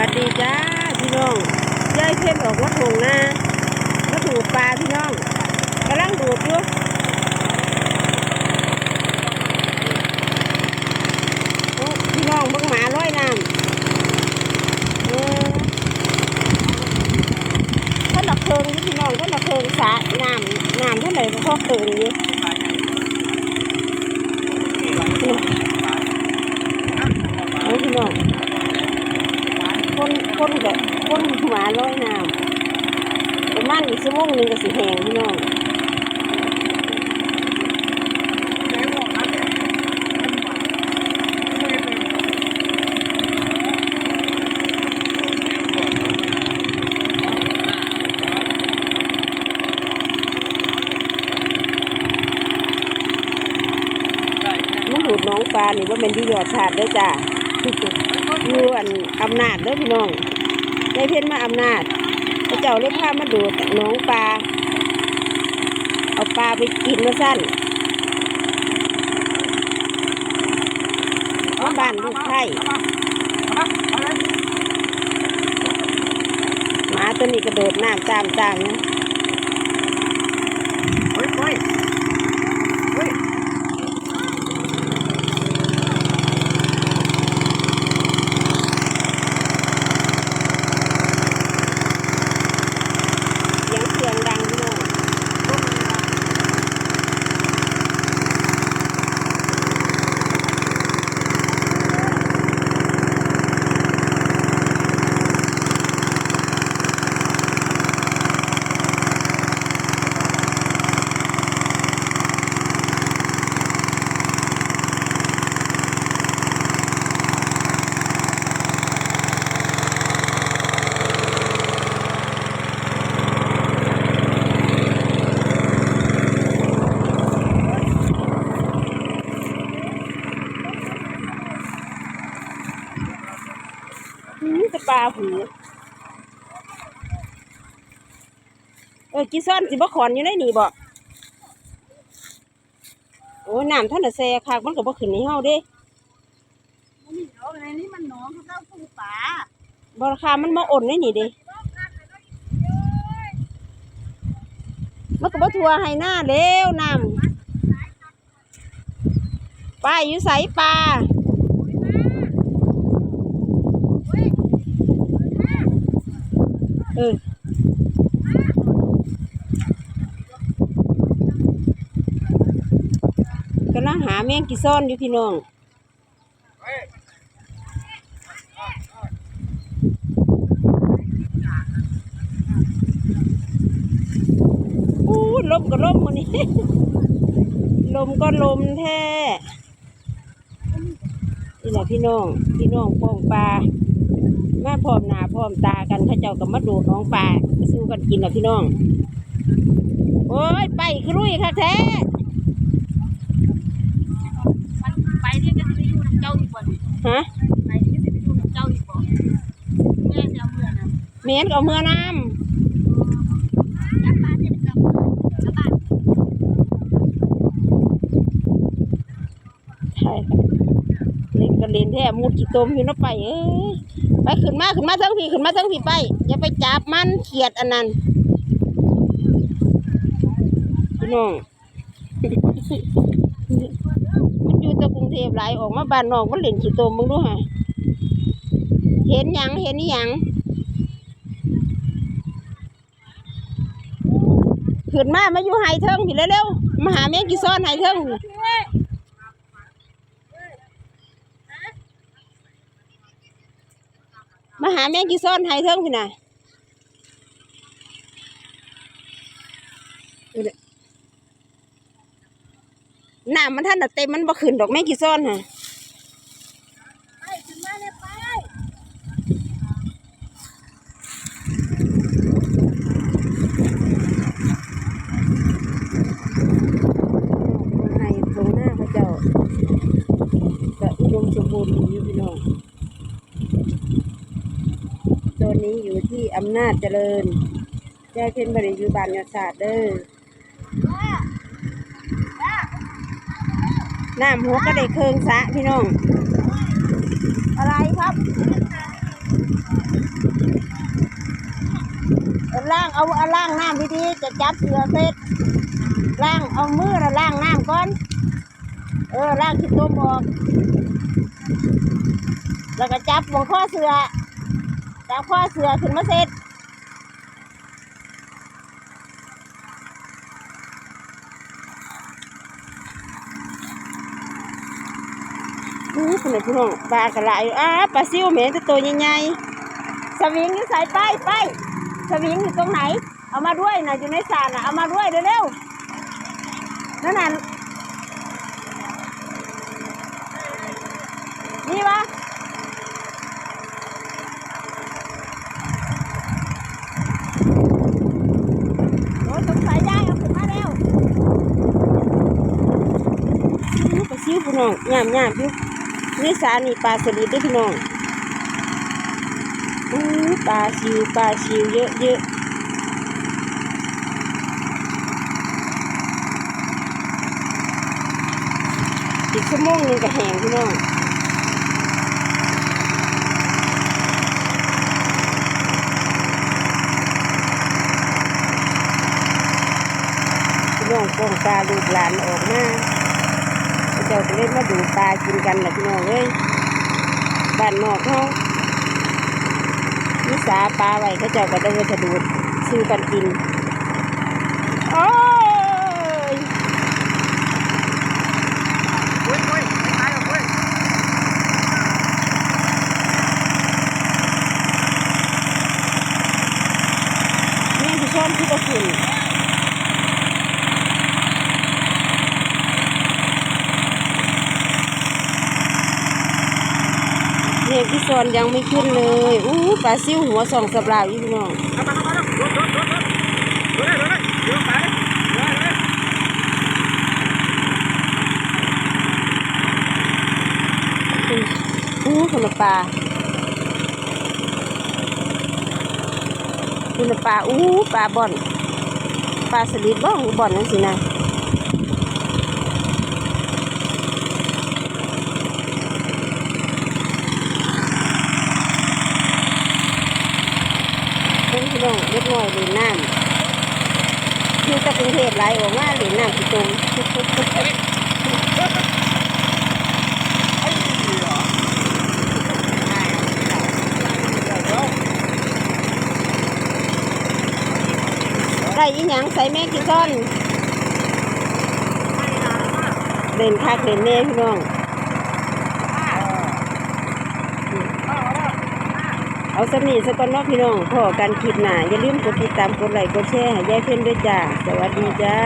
วัสดีจ้าพี่น้องยายเพ่นออกวัดหงนามาดูดปลาพี่น้องกำลังดูดอยู่โอ้พี่น้องเบิ่งหมาร้อยน้ำเออท่านละเคิงอยู่พี่น้องท่านละเคิงสระน้ำน้ำเท่าไหร่ก็พอเคิงอยู่เอาพี่น้อง คนคนแบบคนหัวร้อยน้ำประมาณอีกชั่วโมงหนึ่งก็สิแหงพี่น้องมันดูดน้องปลานี่ว่าเป็นที่ยอดชาติด้อจ้า อยู่อันอำนาจเด้อพี่น้องได้เพ่นมาอำนาจพระเจ้าเลยพามาดูหน้องปลา เอาปลาไปกินมาสั้นมาบ้านลูกไข่หมาตัวนี้กระโดดน้ำตามตามๆนะ เฮ้ยเฮ้ยเฮ้ย เสียงเสียงดังพี่น้องนี่จะปลาหู เออกิซ่อนสิบ่ขอนอยู่ในนี่บ่โอ้ยน้ำท่านน่ะแซ่คักมันก็บ่ขึ้นในเฮาเด้มันนี่เอาในนี้มันหนองเขาเจ้าปูป่าบราคามันมาอ่อนในนี่เด้มันก็บ่ทัวให้หน้าเร็วน้ำป้ายอยู่ไสปลาเออกำลัง หาแมงกีซ่อนอยู่พี่น้องอู้ลมก็ลมมันนี่ลมก็ลมแท้นี่แหละพี่น้อง พี่น้องป้องปลามาพร้อมหน้าพร้อมตากันข้าเจ้ากับมาดูดน้องปลาสู้กันกินละพี่น้อง โอ้ย ไปครุยค่ะแท้ ไปนี่ก็จะไปอยู่น้ำเจ้าอีกบ่นี่ ฮะไปนี่ก็จะไปอยู่น้ำเจ้าอีกบ่แม่จะเอาเมื่อนะเมียนกับเมื่อน้แล้วป้าจะไปกลับกลับบ้านำใช่เล่นกันเล่นแท้มุดขี้ตมอยู่เนาะไปเอ้ยไปขึ้นมาขึ้นมาทั้งพี่ขึ้นมาทั้งพี่ไปอย่าไปจับมันเขียดอันนั้นพี่น้องมัน อยู่ตะกรุงเทพหลายออกมาบ้านนอกมันเล่นขี้ตมมึงดูฮะเห็นยังเห็นนี่ยังขึ้นมามาอยู่ไฮเทิงพี่เร็วๆมาหาแม่งกี่ซ้อนไฮเทิงมาหาแม่งกี่ซ้อนไฮเทิงพี่น่ะ น้ำมันท่านเต็มมันบ่ขึ้นดอกแม่กี่ซ้อนฮะไปขึ้นมาเลยไปให้ตรงหน้าพระเจ้าจะอุดมสมบูรณ์อยู่พี่น้องตอนนี้อยู่ที่อำนาจเจริญยายเพ็ญบริยูบานยศาสตร์เด้อ น้ำหัวก็ได้เคืองสะพี่น้อง อะไรครับล่างเอาเอาล่างน้ำดีๆจะจับเสือเสร็จล่างเอามือแล้ล่างน้ำก่อน เออล่างที่ตัวบอกแล้วก็จับวงข้อเสือจับข้อเสือขึ้นมาเสร็จ อู้คนไหนพี่น้องปลากระไรอ้าปลาซิวแหม่จะตัวใหญ่ๆสวิงอยู่ใส่ไปไปสวิงอยู่ตรงไหน เอามาด้วยนะอยู่ในสระนะเอามาด้วยเร็วๆนั่นน่ะนี่วะโอ้ยสงสัยได้เอาขึ้นมาแล้วอู้ปลาซิวพี่น้องงามๆอยู่ นี่สานี่ปลาสลิดเด้วยพี่น้องอู้ปลาชิวปลาชิวเยอะเยอะอีกชั่วโมงนึงก็แห้งพี่น้องพี่น้องป้องปลาลูกหลานออกมา เจ้าก็เลยมาดูปลากินกันแหละพี่น้องเอ้ยบ้านนอกเขานิสาปลาไว้เขาเจ้าก็ได้สะดูดซื้อกันกินโอ้ย เฮ้ยเฮ้ยตายแล้วเฮ้ย แม่ที่ชอบที่ประคุณ เนี่ยพี่ซอนยังไม่ขึ้นเลยอู้ปลาซิวหัวสองสับลาวอยู่พี่น้องอู้คนละปลาคนละปลาอู้ปลาบ่อนปลาสลิดบ้องบ่อนนั่นสินะเป็น พี่น้องเล็กน้อยเล่นน้ำอยู่กับกรุงเทพหลายออกมาเล่นน้ำขี้ตมได้อีหยังใส่แม่กี่ก้อนเล่นคักเล่นแน่พี่น้อง เอาสำนีสกอนนอกพี่น้องพอกันคลิปหนาอย่าลืมกดติดตามกดไลค์กดแชร์ให้ยายเพื่อนด้วยจ้า สวัสดีจ้า